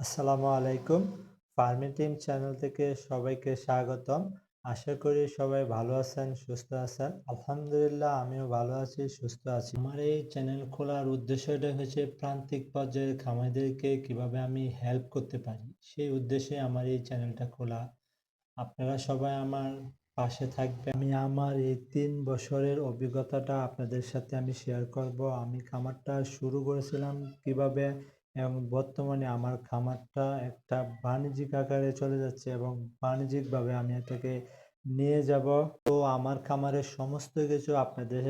আসসালামু আলাইকুম। Farming team channel থেকে সবাইকে স্বাগতম। আশা করি সবাই ভালো আছেন, সুস্থ আছেন। আলহামদুলিল্লাহ, আমিও ভালো আছি, সুস্থ আছি। আমার এই চ্যানেল খোলার উদ্দেশ্যটা হচ্ছে প্রান্তিক পর্যায়ের খামারিদেরকে কীভাবে আমি হেল্প করতে পারি, সেই উদ্দেশ্যে আমার এই চ্যানেলটা খোলা। আপনারা সবাই আমার পাশে থাকবেন। আমি আমার এই তিন বছরের অভিজ্ঞতাটা আপনাদের সাথে আমি শেয়ার করব। আমি খামারটা শুরু করেছিলাম কীভাবে এবং বর্তমানে আমার খামারটা একটা বাণিজ্যিক আকারে চলে যাচ্ছে এবং বাণিজ্যিকভাবে আমি এটাকে নিয়ে যাব। তো আমার খামারের সমস্ত কিছু আপনাদের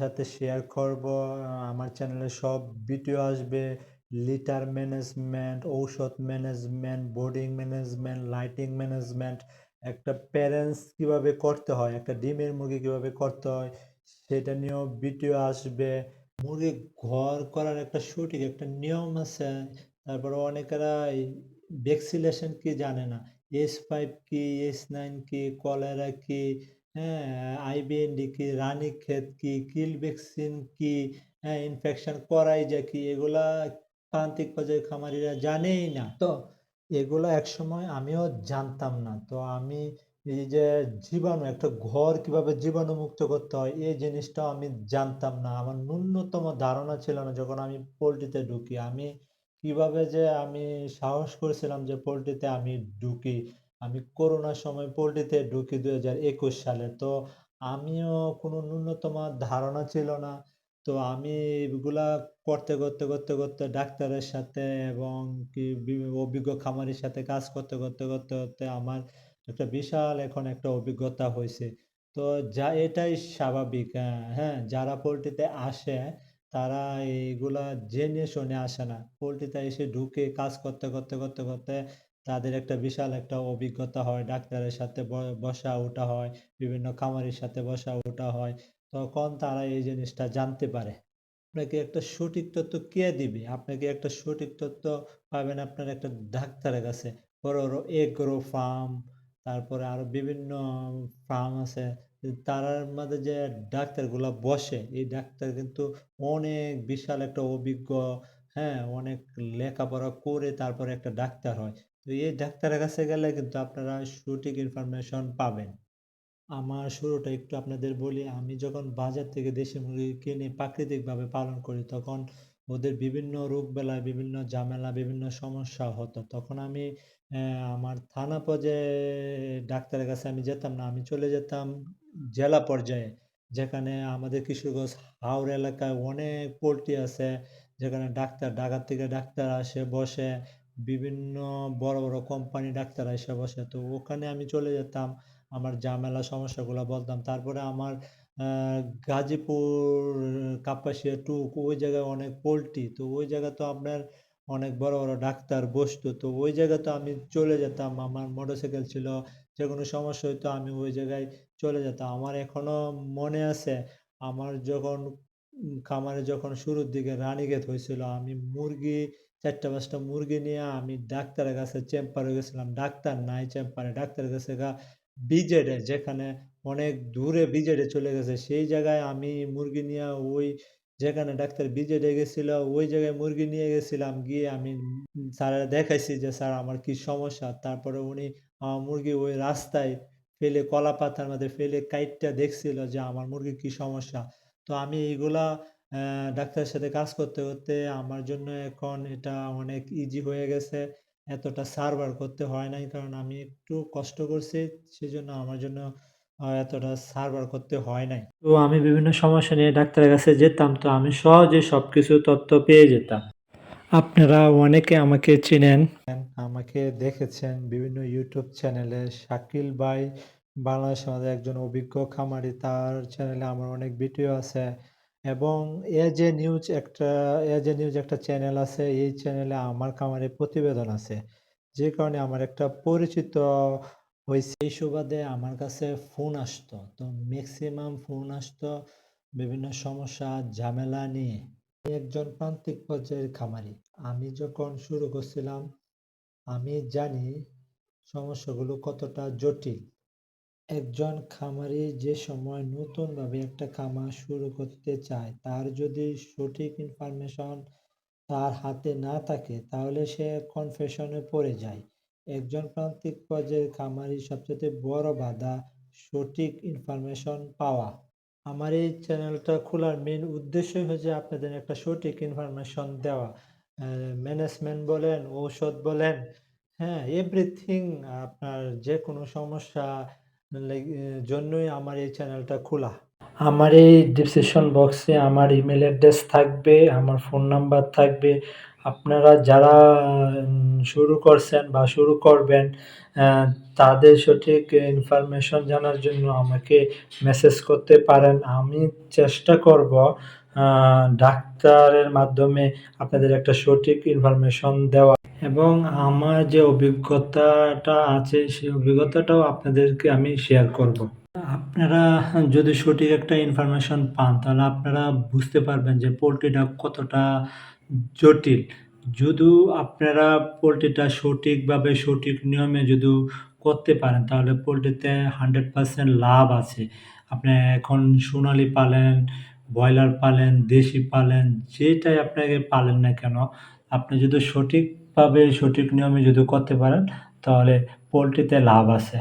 সাথে শেয়ার করব। আমার চ্যানেলে সব ভিডিও আসবে। লিটার ম্যানেজমেন্ট ঔষধ management boarding management lighting management একটা প্যারেন্টস কীভাবে করতে হয়, একটা ডিমের মুরগি কীভাবে করতে হয়, সেটা নিয়েও ভিডিও আসবে। মুরগি ঘর করার একটা সঠিক একটা নিয়ম আছে, তারপরে অনেকেরা ভ্যাকসিনেশন কি জানে না? এস ফাইভ কি এস নাইন কি কলেরা কি হ্যাঁ আইবিএনডি কি রানীক্ষেত কি কিল ভ্যাকসিন কি হ্যাঁ ইনফেকশন করাই যায় কি, এগুলা প্রান্তিক পর্যায়ে খামারিরা জানেই না। তো এগুলো একসময় আমিও জানতাম না। তো আমি এই যে জীবাণু, একটা ঘর কীভাবে জীবাণুমুক্ত করতে হয়, এই জিনিসটা আমি জানতাম না। আমার ন্যূনতম ধারণা ছিল না যখন আমি পোল্ট্রিতে ঢুকি। আমি কীভাবে যে আমি সাহস করেছিলাম যে পোল্ট্রিতে আমি ঢুকি। আমি করোনার সময় পোল্ট্রিতে ঢুকি দুই হাজার একুশ সালে। তো আমিও কোনো ন্যূনতম ধারণা ছিল না। তো আমি এগুলা করতে করতে করতে করতে ডাক্তারের সাথে এবং কি অভিজ্ঞ খামারির সাথে কাজ করতে করতে করতে করতে আমার একটা বিশাল এখন একটা অভিজ্ঞতা হয়েছে। তো যা এটাই স্বাভাবিক হ্যাঁ যারা পোল্ট্রিতে আসে, তারা এইগুলা জেনে শুনে আসে না। পোল্ট্রিতে এসে ঢুকে কাজ করতে করতে করতে করতে তাদের একটা বিশাল একটা অভিজ্ঞতা হয়। ডাক্তারের সাথে বসা ওঠা হয়, বিভিন্ন খামারির সাথে বসা ওঠা হয়। তখন তারা এই জিনিসটা জানতে পারে। আপনাকে একটা সঠিক তথ্য কে দিবে? আপনাকে একটা সঠিক তথ্য পাবেন আপনার একটা ডাক্তারের কাছে। বড় বড় এগ্রো ফার্ম তারপরে আরও বিভিন্ন ফার্ম আছে। তারার মধ্যে যে ডাক্তারগুলা বসে, এই ডাক্তার কিন্তু অনেক বিশাল একটা অভিজ্ঞ হ্যাঁ অনেক লেখাপড়া করে তারপরে একটা ডাক্তার হয়। তো এই ডাক্তারের কাছে গেলে কিন্তু আপনারা সঠিক ইনফরমেশন পাবেন। আমার শুরুটা একটু আপনাদের বলি, আমি যখন বাজার থেকে দেশি মুরগি কিনে প্রাকৃতিকভাবে পালন করি, তখন ওদের বিভিন্ন রোগ রোগবেলায়, বিভিন্ন ঝামেলা, বিভিন্ন সমস্যা হতো। তখন আমি আমার থানা পর্যায়ে ডাক্তারের কাছে আমি যেতাম না, আমি চলে যেতাম জেলা পর্যায়ে। যেখানে আমাদের কিশোরগঞ্জ হাওর এলাকায় অনেক পোলট্রি আছে, যেখানে ডাক্তার ঢাকা থেকে ডাক্তার আসে, বসে। বিভিন্ন বড় বড় কোম্পানি ডাক্তার এসে বসে। তো ওখানে আমি চলে যেতাম, আমার ঝামেলা, সমস্যাগুলো বলতাম। তারপরে আমার গাজীপুর কাপাসিয়া টু, ওই জায়গায় অনেক পোল্ট্রি, তো ওই জায়গা তো আপনার অনেক বড় বড় ডাক্তার বসতো, তো ওই জায়গা তো আমি চলে যেতাম। আমার মোটরসাইকেল ছিল, যে কোনো সমস্যা হইতো আমি ওই জায়গায় চলে যেতাম। আমার এখনও মনে আছে, আমার যখন খামারে যখন শুরুর দিকে রানীক্ষেত হয়েছিল, আমি মুরগি, চারটা পাঁচটা মুরগি নিয়ে আমি ডাক্তারের কাছে চেম্বারে গেছিলাম। ডাক্তার নাই চেম্বারে, ডাক্তারের কাছে গা বিজেডে যেখানে অনেক দূরে বিজেডে চলে গেছে। সেই জায়গায় আমি মুরগি নিয়ে ওই যেখানে ডাক্তার বিজেডে গেছিল, ওই জায়গায় মুরগি নিয়ে গেছিলাম। গিয়ে আমি স্যারের দেখাইছি যে, স্যার, আমার কি সমস্যা? তারপরে উনি আমার মুরগি ওই রাস্তায় ফেলে, কলা পাতার মধ্যে ফেলে কাইটটা দেখছিল যে, আমার মুরগির কি সমস্যা? তো আমি এইগুলা ডাক্তারের সাথে কাজ করতে করতে আমার জন্য এখন এটা অনেক ইজি হয়ে গেছে। এতটা সার্ভার করতে হয় নাই। কারণ আমি একটু কষ্ট করছি, সেজন্য আমার জন্য এতটা সার্ভার করতে হয় নাই। তো আমি বিভিন্ন সমস্যা নিয়ে ডাক্তারের কাছে যেতাম তো আমি সহজে সবকিছু তথ্য পেয়ে যেতাম। আপনারা অনেকে আমাকে চেনেন। আমাকে দেখেছেন বিভিন্ন ইউটিউব চ্যানেলে। শাকিল ভাই বাংলাদেশ আমাদের একজন অভিজ্ঞ খামারি তার চ্যানেলে আমার অনেক ভিডিও আছে। এবং এ যে নিউজ একটা এ যে নিউজ একটা চ্যানেল আছে এই চ্যানেলে আমার খামারে প্রতিবেদন আছে। যে কারণে আমার একটা পরিচিত হয়েছে সেই সুবাদে আমার কাছে ফোন আসতো। তো ম্যাক্সিমাম ফোন আসতো বিভিন্ন সমস্যা, ঝামেলা নিয়ে। একজন প্রান্তিক পর্যায়ের খামারি। আমি যখন শুরু করছিলাম, আমি জানি সমস্যাগুলো কতটা জটিল। একজন খামারি যে সময় নতুনভাবে একটা খামার শুরু করতে চায়, তার যদি সঠিক ইনফরমেশন তার হাতে না থাকে, তাহলে সে কনফিউশনে পড়ে যায়। একজন প্রান্তিক পর্যায়ের খামারির সবচেয়ে বড় বাধা সঠিক ইনফরমেশন পাওয়া। আমার এই চ্যানেলটা খোলার মেন উদ্দেশ্যই হচ্ছে আপনাদের একটা সঠিক ইনফরমেশন দেওয়া। ম্যানেজমেন্ট বলেন, ঔষধ বলেন হ্যাঁ এভরিথিং আপনার যে কোনো সমস্যা জন্যই আমার এই চ্যানেলটা খোলা। আমার এই ডিসক্রিপশন বক্সে আমার ইমেল অ্যাড্রেস থাকবে, আমার ফোন নাম্বার থাকবে আপনারা যারা শুরু করছেন বা শুরু করবেন তাদের সঠিক ইনফরমেশন জানার জন্য আমাকে মেসেজ করতে পারেন। আমি চেষ্টা করব ডাক্তারের মাধ্যমে আপনাদের একটা সঠিক ইনফরমেশন দেওয়া। এবং আমার যে অভিজ্ঞতাটা আছে, সেই অভিজ্ঞতাটাও আপনাদেরকে আমি শেয়ার করব। আপনারা যদি সঠিক একটা ইনফরমেশন পান, তাহলে আপনারা বুঝতে পারবেন যে পোলট্রিটা কতটা জটিল। যদি আপনারা পোলট্রিটা সঠিকভাবে সঠিক নিয়মে যদি করতে পারেন, তাহলে পোলট্রিতে হান্ড্রেড পারসেন্ট লাভ আছে। আপনি এখন সোনালি পালেন, ব্রয়লার পালেন, দেশি পালেন, যেটাই আপনাকে পালেন না কেন, আপনি যদি সঠিকভাবে সঠিক নিয়মে যদি করতে পারেন, তাহলে পোলট্রিতে লাভ আছে।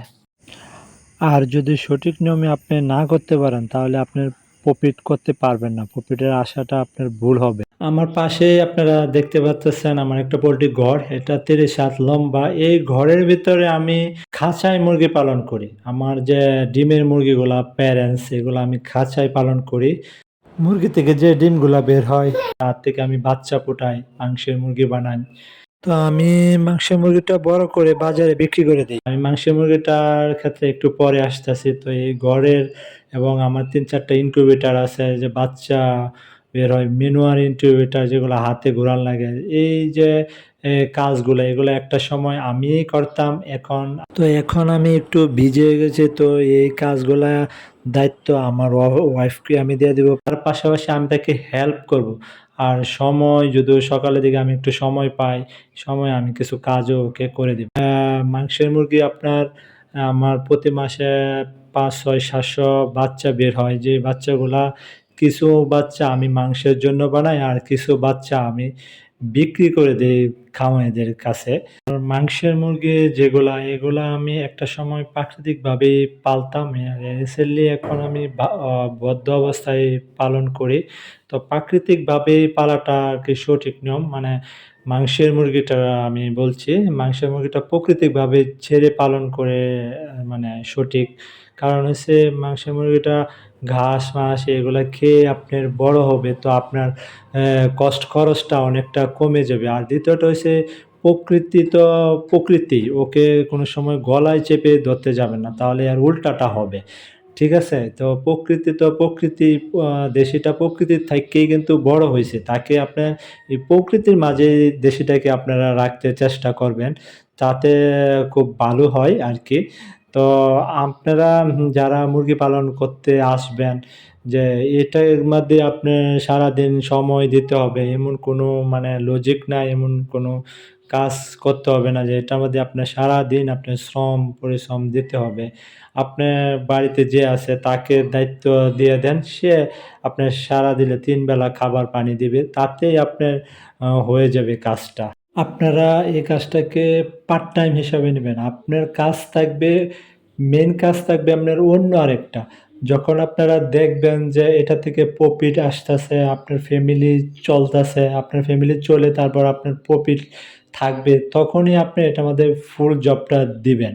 আর যদি সঠিক নিয়মে আপনি না করতে পারেন, তাহলে আপনার প্রফিট করতে পারবেন না। প্রফিটের আশাটা আপনার ভুল হবে। আমার পাশে আপনারা দেখতে পাচ্ছেন আমার একটা পোলট্রি ঘর। এটা তিরিশ হাত লম্বা। এই ঘরের ভিতরে আমি খাঁচায় মুরগি পালন করি। আমার যে ডিমের মুরগিগুলা, প্যারেন্টস, এগুলো আমি খাঁচায় পালন করি। মুরগি থেকে যে ডিমগুলা বের হয়, তার থেকে আমি বাচ্চা ফুটাই মাংসের মুরগি বানাই। তো আমি মাংসের মুরগিটা বড় করে বাজারে বিক্রি করে দিই। আমি মাংসের মুরগিটার ক্ষেত্রে একটু পরে আসতেছি। তো এই ঘরের এবং আমার তিন চারটা ইনকিউবেটার আছে, যে বাচ্চা বের হয় ম্যানুয়াল ইনকিউবেটার যেগুলো হাতে ঘোরান লাগে, এই যে কাজগুলো, এগুলো একটা সময় আমিই করতাম, এখন তো এখন আমি একটু ভিজে গেছি, তো এই কাজগুলা দায়িত্ব আমার ওয়াইফকে আমি দিয়ে দেবো। তার পাশাপাশি আমি তাকে হেল্প করব। আর সময়, যদিও সকালের দিকে আমি একটু সময় পাই, সময় আমি কিছু কাজও ওকে করে দিব। মাংসের মুরগি আপনার, আমার প্রতি মাসে পাঁচ, ছয়, সাতশো বাচ্চা বের হয়। যে বাচ্চাগুলা কিছু বাচ্চা আমি মাংসের জন্য বানাই আর কিছু বাচ্চা আমি বিক্রি করে দিই খামারিদের কাছে। মাংসের মুরগি যেগুলা, এগুলা আমি একটা সময় প্রাকৃতিকভাবে পালতাম। রিসেন্টলি এখন আমি বদ্ধ অবস্থায় পালন করি। তো প্রাকৃতিকভাবে পালাটা আর কি সঠিক নিয়ম। মানে মাংসের মুরগিটা আমি বলছি, মাংসের মুরগিটা প্রাকৃতিকভাবে ছেড়ে পালন করে মানে সঠিক। কারণ হচ্ছে মাংসের মুরগিটা ঘাস মাস এগুলো খেয়ে আপনার বড় হবে, তো আপনার কষ্ট খরচটা অনেকটা কমে যাবে। আর দ্বিতীয়টা হচ্ছে প্রকৃতি তো প্রকৃতি, ওকে কোনো সময় গলায় চেপে ধরতে যাবেন না, তাহলে আর উল্টাটা হবে। ঠিক আছে? তো প্রকৃতি তো প্রকৃতি দেশিটা প্রকৃতির থেকেই কিন্তু বড় হয়েছে তাকে আপনার এই প্রকৃতির মাঝে দেশিটাকে আপনারা রাখতে চেষ্টা করবেন, তাতে খুব ভালো হয় আর কি। তো আপনারা যারা মুরগি পালন করতে আসবেন, যে এটার মধ্যে আপনি সারাদিন সময় দিতে হবে, এমন কোনো মানে লজিক নাই, এমন কোনো কাজ করতে হবে না, যে এটার মধ্যে আপনার সারাদিন আপনার শ্রম, পরিশ্রম দিতে হবে। আপনার বাড়িতে যে আছে তাকে দায়িত্ব দিয়ে দেন, সে আপনার সারা দিলে তিন বেলা খাবার পানি দিবে, তাতেই আপনার হয়ে যাবে কাজটা। আপনারা এই কাজটাকে পার্ট টাইম হিসাবে নেবেন। আপনার কাজ থাকবে মেন কাজ থাকবে আপনার অন্য আরেকটা। যখন আপনারা দেখবেন যে এটা থেকে প্রফিট আসতেছে, আপনার ফ্যামিলি চলতেছে, আপনার ফ্যামিলি চলে তারপর আপনার প্রফিট থাকবে, তখনই আপনি এটা আমাদের ফুল জবটা দিবেন।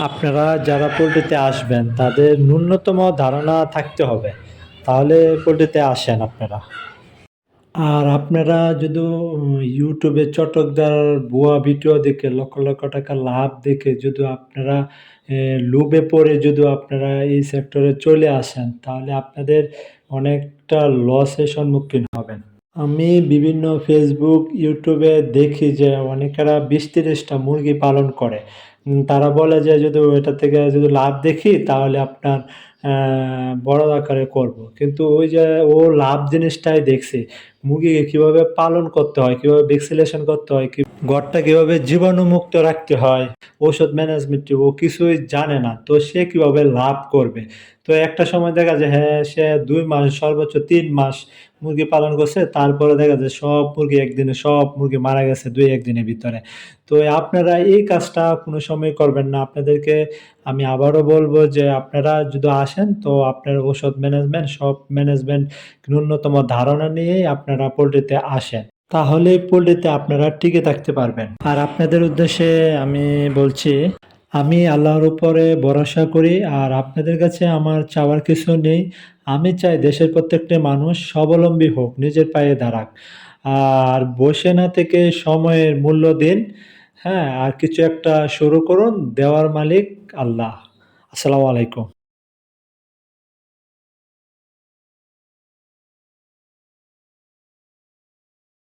আপনারা যারা পোলট্রিতে আসবেন, তাদের ন্যূনতম ধারণা থাকতে হবে। তাহলে পোলট্রিতে আসেন আপনারা। আর আপনারা যদি ইউটিউবে চটকদার ভুয়া ভিডিও দেখে, লক্ষ লক্ষ টাকা লাভ দেখে যদি আপনারা লোভে পড়ে যদি আপনারা এই সেক্টরে চলে আসেন, তাহলে আপনাদের অনেকটা লসের সম্মুখীন হবেন। আমি বিভিন্ন ফেসবুক ইউটিউবে দেখি যে অনেকেরা বিশ তিরিশটা মুরগি পালন করে। তারা বলে যে যদি ওইটা থেকে যদি লাভ দেখি, তাহলে আপনার বড় আকারে করব। কিন্তু ওই যে ও লাভ জিনিসটাই দেখছে। মুরগিকে কীভাবে পালন করতে হয়, কীভাবে ভ্যাকসিনেশন করতে হয়, কি ঘরটা কীভাবে জীবাণুমুক্ত রাখতে হয় ওষুধ ম্যানেজমেন্ট ও কিছুই জানে না। তো সে কীভাবে লাভ করবে? তো একটা সময় দেখা যায় হ্যাঁ সে দুই মাস, সর্বোচ্চ তিন মাস মুরগি পালন করছে, তারপরে দেখা যায় সব মুরগি একদিনে, সব মুরগি মারা গেছে দুই একদিনের ভিতরে। তো আপনারা এই কাজটা কোনো সময় করবেন না। আপনাদেরকে আমি আবারও বলব যে আপনারা যদি আসেন, তো আপনার ওষুধ ম্যানেজমেন্ট, সব ম্যানেজমেন্ট ন্যূনতম ধারণা নিয়েই আপনারা পোলট্রিতে আসেন। তাহলে পোলট্রিতে আপনারা টিকে থাকতে পারবেন। আর আপনাদের উদ্দেশ্যে আমি বলছি, আমি আল্লাহর উপরে ভরসা করি, আর আপনাদের কাছে আমার চাওয়ার কিছু নেই। আমি চাই দেশের প্রত্যেকটা মানুষ স্বাবলম্বী হোক, নিজের পায়ে দাঁড়াক। আর বসে না থেকে সময়ের মূল্য দিন হ্যাঁ আর কিছু একটা শুরু করুন, দেওয়ার মালিক আল্লাহ। আসসালামু আলাইকুম।